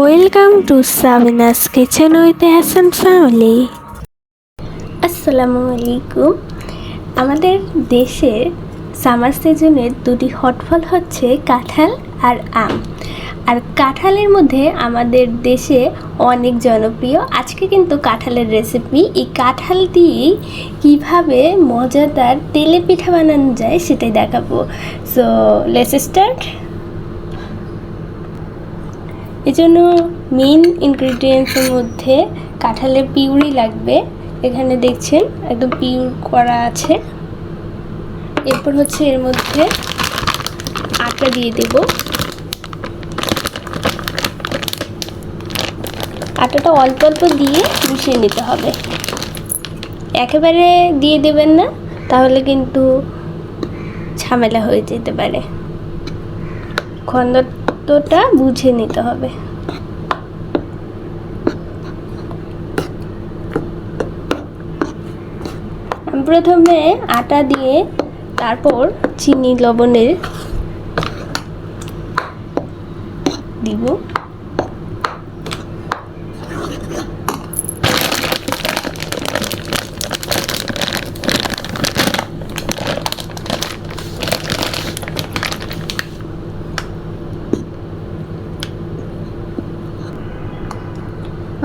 Welcome to Sabina's kitchen with Hasan family আসসালামু আলাইকুম। আমাদের দেশের সামার সিজনের দুটি হট ফল হচ্ছে কাঁঠাল আর আম। আর কাঁঠালের মধ্যে আমাদের দেশে অনেক জনপ্রিয়। আজকে কিন্তু কাঁঠালের রেসিপি এই কাঁঠাল দিয়েই কীভাবে মজাদার তেলে পিঠা বানানো যায় সেটাই দেখাবো। সো লেটস স্টার্ট এজন্য মেইন ইনগ্রিডিয়েন্টসের মধ্যে কাঁঠালের পিউরি লাগবে। এখানে দেখছেন একদম পিউর করা আছে। এরপর হচ্ছে এর মধ্যে আটা দিয়ে দেব। আটাটা অল্প অল্প দিয়ে মিশিয়ে নিতে হবে। একেবারে দিয়ে দেবেন না, তাহলে কিন্তু ঝামেলা হয়ে যেতে পারে। খন্দত্বটা বুঝে নিতে হবে। প্রথমে আটা দিয়ে তারপর চিনি লবণের দিব।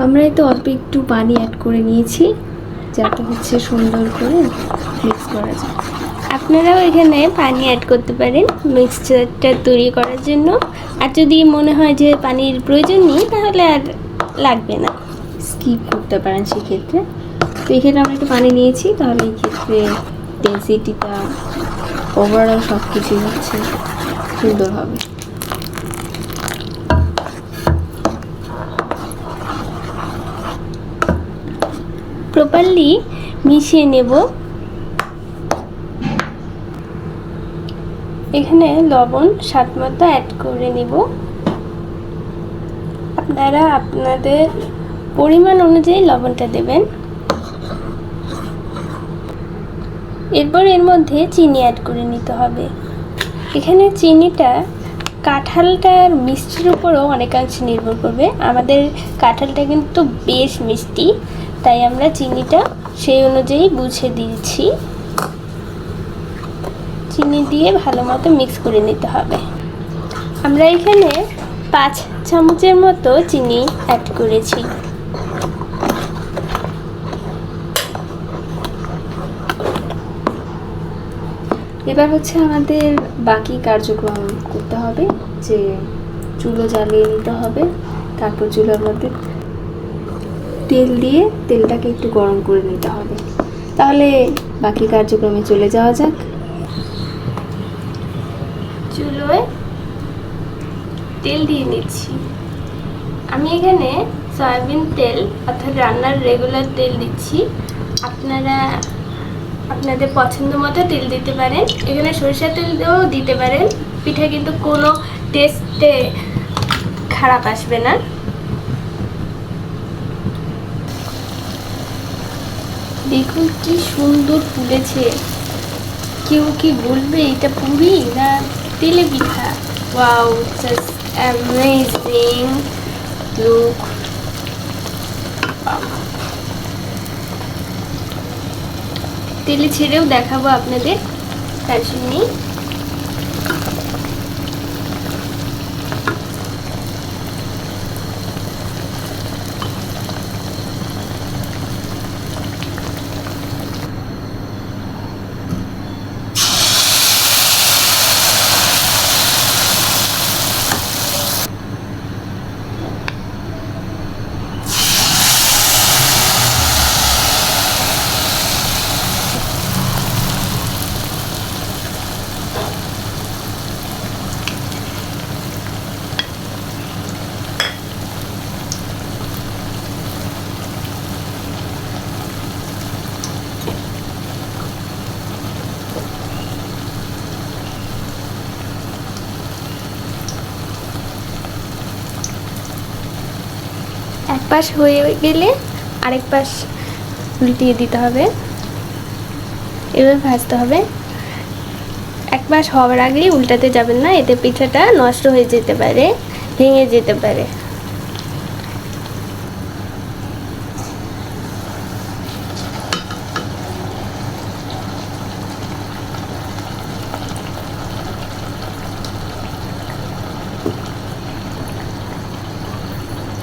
আমরা তো অল্প একটু পানি অ্যাড করে নিয়েছি, যাতে হচ্ছে সুন্দর করে মিক্স করা যায়। আপনারাও এখানে পানি অ্যাড করতে পারেন মিক্সচারটা তৈরি করার জন্য। আর যদি মনে হয় যে পানির প্রয়োজন নেই, তাহলে আর লাগবে না। স্কিপ করতে পারেন সেক্ষেত্রে। তো এক্ষেত্রে আমরা একটু পানি নিয়েছি, তাহলে এই ক্ষেত্রে ডেন্সিটিটা ওভারঅল সব কিছুই হচ্ছে সুন্দর হবে। প্রপারলি মিশিয়ে নেব। এখানে লবণ স্বাদ মতো অ্যাড করে নেব। আপনারা আপনাদের পরিমাণ অনুযায়ী লবণটা দেবেন। এরপর এর মধ্যে চিনি অ্যাড করে নিতে হবে। এখানে চিনিটা কাঁঠালটার মিষ্টির উপরও অনেকাংশে নির্ভর করবে। আমাদের কাঁঠালটা কিন্তু বেশ মিষ্টি। তাই আমরা চিনিটা সেই অনুযায়ী বুঝে দিয়েছি। চিনি দিয়ে ভালো মতো মিক্স করে নিতে হবে। আমরা এখানে পাঁচ চামচের মতো চিনি অ্যাড করেছি। এবার হচ্ছে আমাদের বাকি কার্যক্রম করতে হবে, যে চুলো জ্বালিয়ে নিতে হবে, তারপর চুলার মধ্যে তেল দিয়ে তেলটাকে একটু গরম করে নিতে হবে। তাহলে বাকি কার্যক্রমে চলে যাওয়া যাক। চুলোয় তেল দিয়ে নিচ্ছি। আমি এখানে সয়াবিন তেল অর্থাৎ রান্নার রেগুলার তেল দিচ্ছি। আপনারা আপনাদের পছন্দ মতো তেল দিতে পারেন। এখানে সরিষা তেল দিয়েও দিতে পারেন। পিঠা কিন্তু কোনো টেস্টে খারাপ আসবে না। দেখুন কি সুন্দর ফুলেছে। কেউ কি বলবে এটা পুরি না তেলে পিঠা ওয়াও অ্যামেজিং লুক তেলে ছেড়েও দেখাবো আপনাদের তার নেই পাশ হয়ে গেলে আরেক পাশ উল্টিয়ে দিতে হবে। এভাবে ভাজতে হবে। এক পাশ হওয়ার আগেই উল্টাতে যাবেন না, এতে পিঠাটা নষ্ট হয়ে যেতে পারে, ভেঙে যেতে পারে।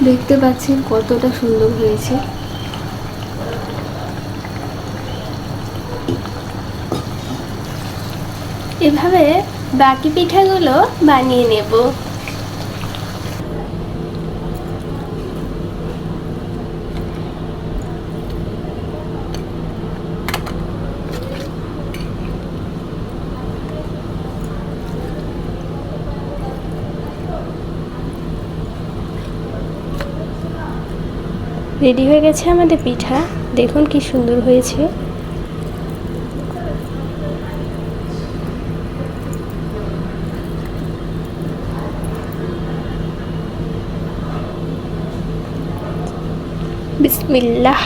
দেখতে পাচ্ছেন কতটা সুন্দর হয়েছে। এভাবে বাকি পিঠাগুলো বানিয়ে নেব। রেডি হয়ে গেছে আমাদের পিঠা। দেখুন কি সুন্দর হয়েছে। বিসমিল্লাহ।